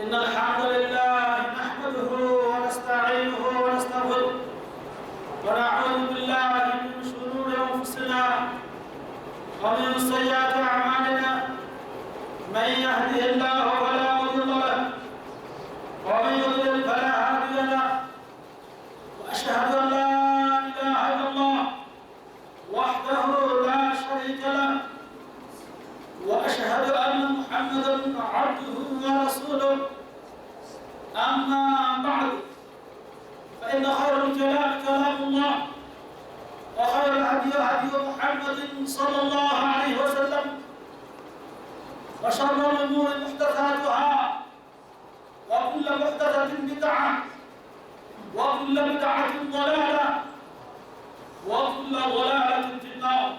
إن الحمد لله نحمده ونستعينه ونستغفره. ونعوذ بالله من شرور أنفسنا ومن سيئات أعمالنا. من يهده الله وكل بدعة ضلالة وكل ضلالة في النار.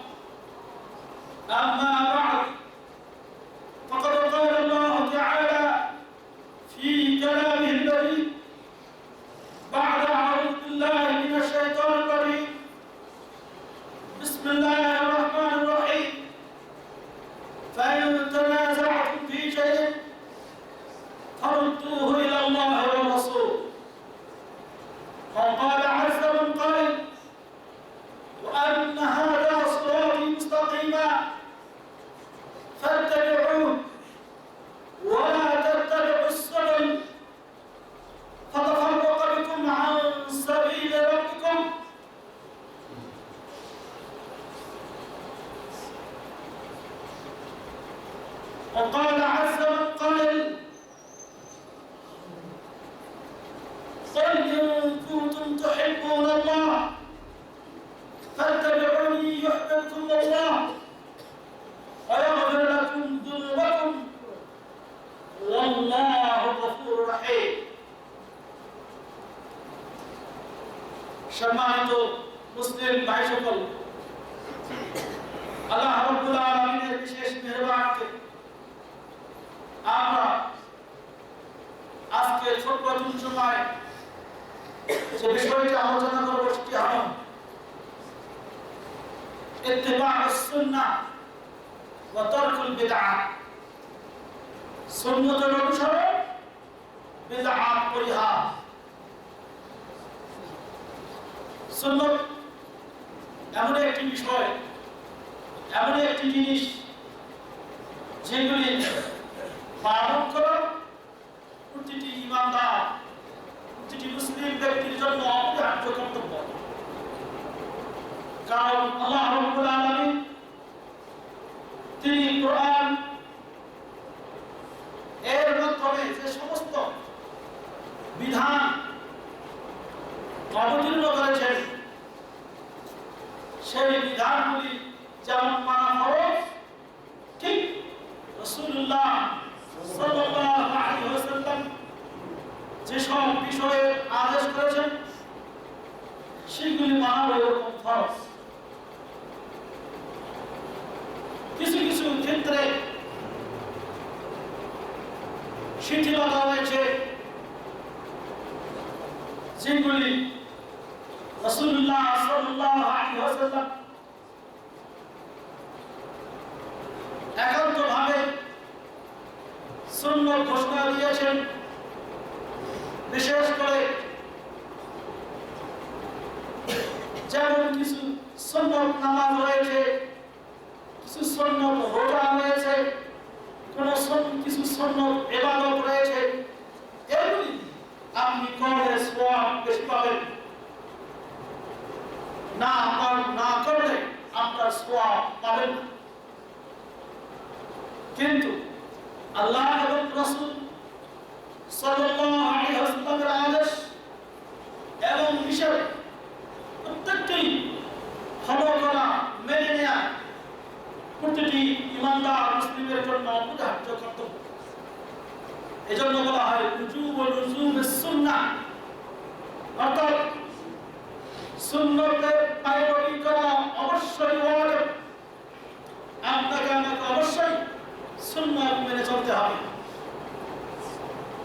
أما بعد فقد قال الله تعالى في كلامه البريء بعد أعوذ بالله من الشيطان الرجيم. بسم الله الرحمن الرحيم. فإن تنازعتم في شيء فردوه وقال عز من قائل قل إن كنتم تحبون الله فاتبعوني يحببكم الله ويغفر لكم ذنوبكم والله غفور رحيم সম্মানিত মুসলিম ভাই সকল আল্লাহ আমরা আজকে ছোট্ট কিছু সময় যে বিষয়টি আলোচনা করব সেটি হল ইত্তেবা সুন্নাহ ওয়া তারকুল একটি বিষয়, এমন একটি জিনিস যেগুলি প্রতিটি ইমানদার, প্রতিটি মুসলিম ব্যক্তির জন্য অপরিহার্য কর্তব্য। কারণ আল্লাহ রাব্বুল আলামিন তিনি কোরআন এর মাধ্যমে যে সমস্ত বিধান অবতীর্ণ করেছেন, সেই বিধানগুলি যেমন মানা ফরজ ঠিক রাসূলুল্লাহ সাল্লাল্লাহু আলাইহি ওয়াসাল্লাম যেসব বিষয়ে আদেশ করেছেন, সেগুলি মানা এরকম ফরজ। কিছু কিছু ক্ষেত্রে শিথিলতা রয়েছে যেগুলি রসুল্লাহ আলাইহি ওয়াসাল্লাম একান্তভাবে সুন্নত ঘোষণা দিয়েছেন বিশেষ করে যেমন কিছু সুন্নত নামাজ রয়েছে, কিছু সন্ন্যত রোজা রয়েছে, কোন কিছু সন্ন্যত এবাদত রয়েছে, এগুলি আপনি করলে সোয়াব বেশি পাবেন। না না করলে আপনার সোয়াব পাবেন না। কিন্তু আল্লাহ এবং রাসূল সাল্লাল্লাহু আলাইহি ওয়াসাল্লামের আদেশ এবং নিষেধ প্রত্যেকটি ফলো করা মেনে নেওয়া প্রতিটি ইমানদার মুসলিমের জন্য অপরিহার্য কর্তব্য। বলা হয় উজুব ও অর্থাৎ সুন্নতের করা অবশ্যই ওয়াজিব। আপনাকে আমাকে অবশ্যই সুন্নাত মেনে চলতে হবে।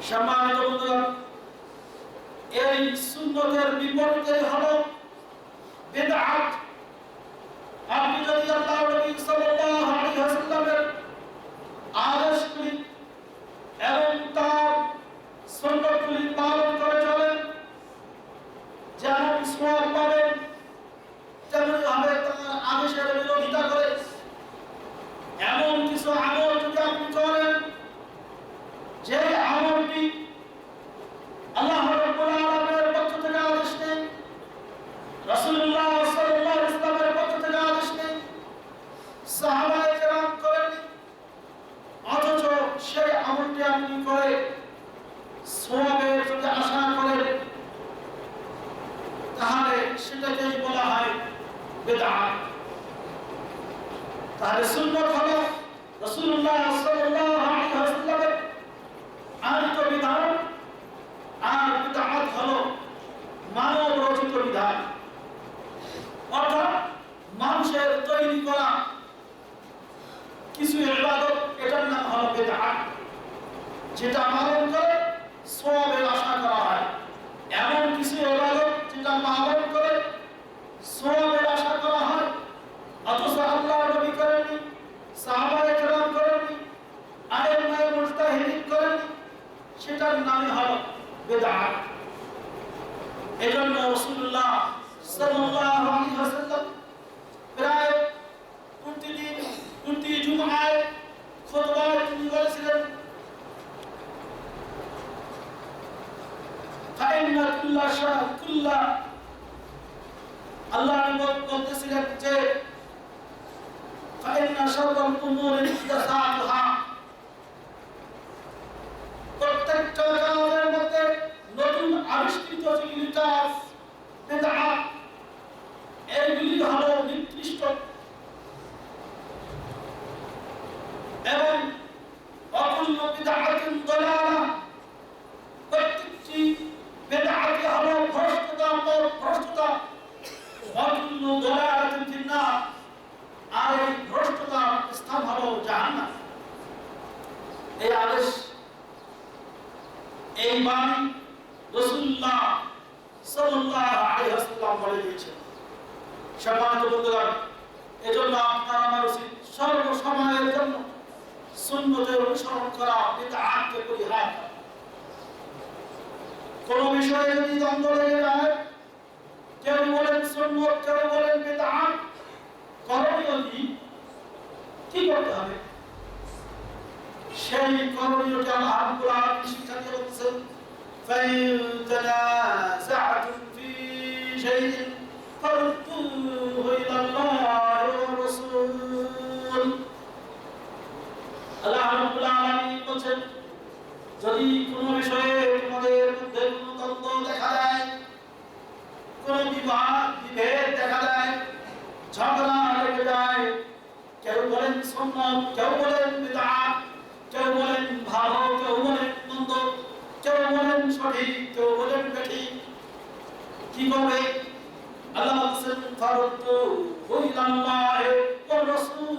সম্মানিত বন্ধুরা, এই সুন্নতের বিপরীতে হলো বিদআত আপনি যদি আল্লাহ নবী কিছু আমল যদি আপনি করেন যে আমলটি আল্লাহ রাব্বুল আলামিনের পক্ষ থেকে আদেশ নেই, রাসূলুল্লাহ সাল্লাল্লাহু আলাইহি ওয়াসাল্লামের পক্ষ থেকে আদেশ নেই, সাহাবায়ে কেরাম করেনি, অথচ সেই আমলটি আপনি করে সোয়াবের যদি আশা করেন, তাহলে সেটাকেই বলা হয় বেদাত তাহলে সুন্নত হলো রাসূলুল্লাহ সাল্লাল্লাহু আলাইহি ওয়াসাল্লামের আনিত বিধান আর বিদআত হলো মানব রচিত বিধান। অর্থাৎ মানুষের তৈরি করা কিছু ইবাদত, এটার নাম হলো বেদআত যেটা পালন করে সওয়াবের আশা করা হয় এমন কিছু ইবাদত যেটা পালন করে সওয়াবের আশা করা হয় অথচ আল্লাহ নবী করেননি সাহাবায়ে কেরাম করেননি আলেমায়ে মুজতাহিদিন করেননি সেটার নামই হলো বেদআত এজন্য রাসূলুল্লাহ সাল্লাল্লাহু আলাইহি ওয়াসাল্লাম প্রায় প্রতিদিন প্রতি জুমআয় খুতবায় তিনি বলেছিলেন ফাইন্না কুল্লা শাহ কুল্লা যে প্রত্যেকটা নতুন আবিষ্কৃত কাজ বেদআত এগুলি নির্দিষ্ট এবং অকুল্য বিদআতিন দালালা প্রত্যেকটি বেদআতি হলো ভ্রষ্টতা পথ ভ্রষ্টতা অকুল্য দালালাতিন ফিন্নার আর এই ভ্রষ্টতা স্থান হলো জাহান্নাম এই আদেশ এই বাণী রাসূলুল্লাহ সাল্লাল্লাহু আলাইহি ওয়াসাল্লাম বলে দিয়েছেন সম্মানিত বন্ধুগণ এজন্য আপনার আমার উচিত সর্ব সময়ের জন্য সুন্নতের অনুসরণ করা বিদআতকে পরিহার করা কোন বিষয়ে যদি দ্বন্দ্ব লেগে যায় কেউ বলেন সুন্নত কেউ বলেন বিদআত করণীয় কি কি করতে হবে সেই করণীয়টি আল্লাহ রাব্বুল আলামিন শিক্ষা দিয়ে বলছেন فإن تنازعتم في شيء فردوه إلى الله আল্লাহ রাব্বুল আলামিন বলেন যদি কোনো বিষয়ে তোমাদের মধ্যে কোনো দ্বন্দ্ব দেখা যায়, কোনো বিবাদ, বিভেদ দেখা যায়, ঝগড়া লেগে যায়, কেউ বলেন সুন্নত, কেউ বলেন বিদআত কেউ বলেন ভালো, কেউ বলেন মন্দ, কেউ বলেন সঠিক, কেউ বলেন বেঠিক, কি করবে আল্লাহ বলছেন, ফারুদ্দু ইলাল্লাহ ওয়া রাসূল।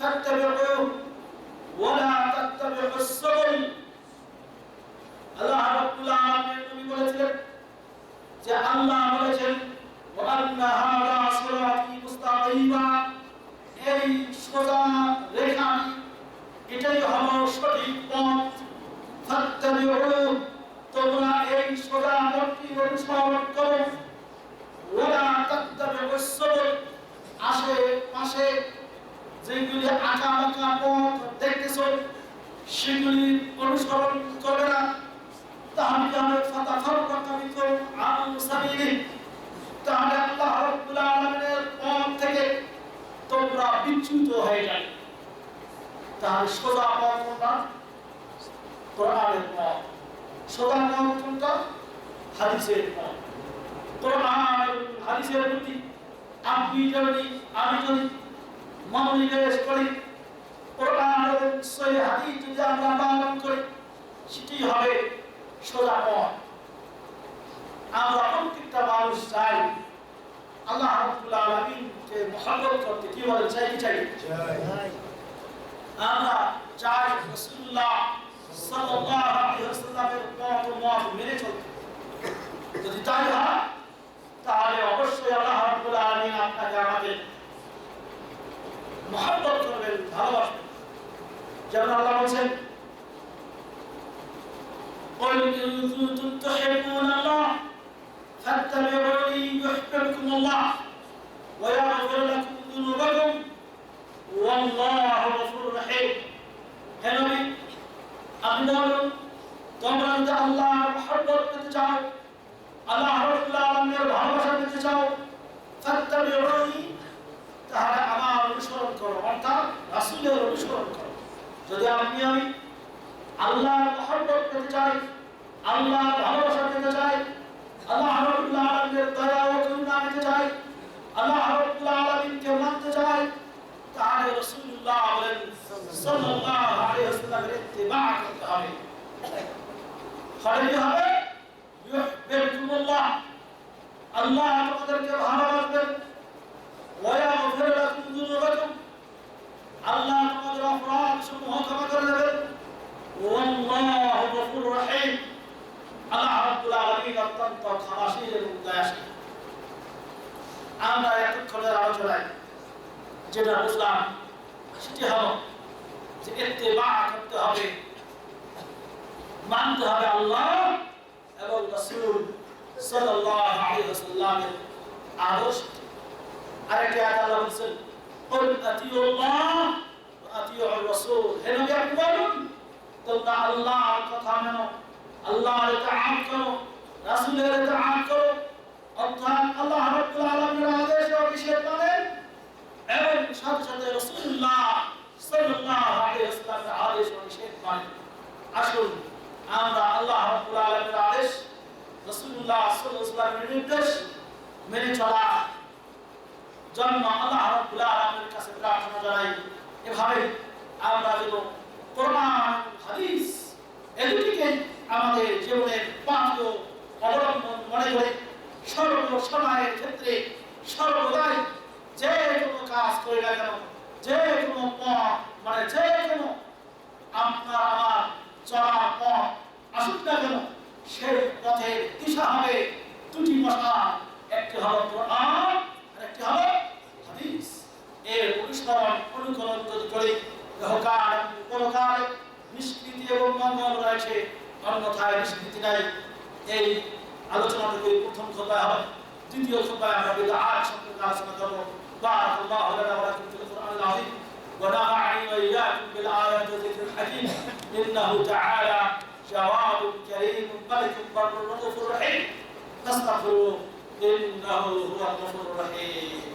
فاتبعوه ولا تتبعوا السبل আল্লাহ রাব্বুল আলামিন নবী বলেছিলেন যে আল্লাহ বলেছেন তাহলে সোজা পথ কোনটা? কোরআনের পথ সোজা পথ কোনটা? হাদিসের পথ কোরআন, হাদিসের প্রতি আপনি যদি, আমি যদি মনোনিবেশ করি, কোরআন এবং সহি হাদিস যদি আমরা পালন করি, সেটি হবে সোজা পথ আমরা প্রত্যেকটা মানুষ চাই আল্লাহ রাব্বুল আলামিনকে মহব্বত করতে। কি বলেন? চাই কি চাই। আমরা চাই রাসূলুল্লাহ সাল্লাল্লাহু আলাইহি ওয়াসাল্লামের পথ ও মত মেনে চলতে যদি তাই হয় তাহলে অবশ্যই আল্লাহ রাব্বুল আলামিন আপনাকে আমাদের মহব্বত করবেন ভালোবাসবেন যেমন আল্লাহ বলছেন قل إن كنتم تحبون الله فاتبعوني يحببكم الله ويغفر لكم ذنوبكم ওয়াল্লাহু গফুরুর রহিম। হে নবী, আপনি বলুন তোমরা যদি আল্লাহর মহব্বত পেতে চাও, আল্লাহ রাব্বুল আলামিনের ভালোবাসা পেতে চাও, ফাত্তাবিউনি, তাহলে আমার অনুসরণ করো, অর্থাৎ রাসূলের অনুসরণ করো। যদি আপনি আমি আল্লাহর মহব্বত পেতে চাই আল্লাহ ভালোবাসা পেতে চাই, আল্লাহ রাব্বুল আলামিনের দয়া ও করুণা পেতে চাই, আল্লাহ রাব্বুল আলামিনকে মানতে চাই তাহলে রাসূলুল্লাহ বলেন সাল্লাল্লাহু আলাইহি ওয়াসাল্লামের ইত্তিবা করতে হবে ফলে কি হবে ইউহিব্বুকুমুল্লাহ আল্লাহ তোমাদেরকে ভালোবাসবেন ওয়া ইয়াগফির লাকুম যুনুবাকুম আল্লাহ তোমাদের অপরাধ সমূহ ক্ষমা করে দেবেন ওয়াল্লাহু গফুর রহিম আল্লাহ রাব্বুল আলামিন অত্যন্ত ক্ষমাশীল এবং দয়াশীল আমরা এতক্ষণের আলোচনায় যেটা বুঝলাম সেটি হলো যে ইত্তেবা করতে হবে মানতে হবে আল্লাহ এবং রাসূল সাল্লাল্লাহু আলাইহি ওয়াসাল্লামের আদর্শ আরেকটি আয়াত আল্লাহ বলেছেন قل أطيعوا الله وأطيعوا الرسول হে নবী আপনি বলুন তোমরা আল্লাহর কথা মেনো আল্লাহর ইতাআত করো রাসূলের ইতাআত করো অর্থাৎ আল্লাহ রাব্বুল আলামিনের আদেশ ও নিষেধ মানেন এবং সাথে সাথে রাসূলুল্লাহ সাল্লাল্লাহু আলাইহি ওয়াসাল্লামের আদেশ আসুন, আমরা আল্লাহ রাব্বুল আলামিনের আদেশ সাল্লাল্লাহু আলাইহি নির্দেশ মেনে চলা। আল্লাহ রাব্বুল আলামিনের কাছে প্রার্থনা জানাই, এভাবে আমরা যেন কোরআন, হাদিস এই আমাদের জীবনের পাথেয় অবলম্বন মনে করে সর্ব সময়ের ক্ষেত্রে সর্বদাই যে কোনো কাজ করি না কেন যে কোনো পথ মানে যে কোনো আপনার আমার চলা পথ আসুক না কেন সেই পথের দিশা হবে দুটি মশা একটি হলো কোরআন আর একটি হলো হাদিস এর অনুসরণ অনুকরণ যদি করি ইহকাল এবং পরকাল নিষ্কৃতি এবং মঙ্গল রয়েছে অন্যথায় নিষ্কৃতি নাই এই আলোচনা থেকে প্রথম খোপায় হবে দ্বিতীয় খোপায় আমরা বিদআত সম্পর্কে আলোচনা করব بارك الله لنا ولكم في القرآن العظيم ونفعني وإياكم بالآيات والذكر الحكيم إنه تعالى جواد كريم ملك بر رؤوف رحيم نستغفره إنه هو الغفور الرحيم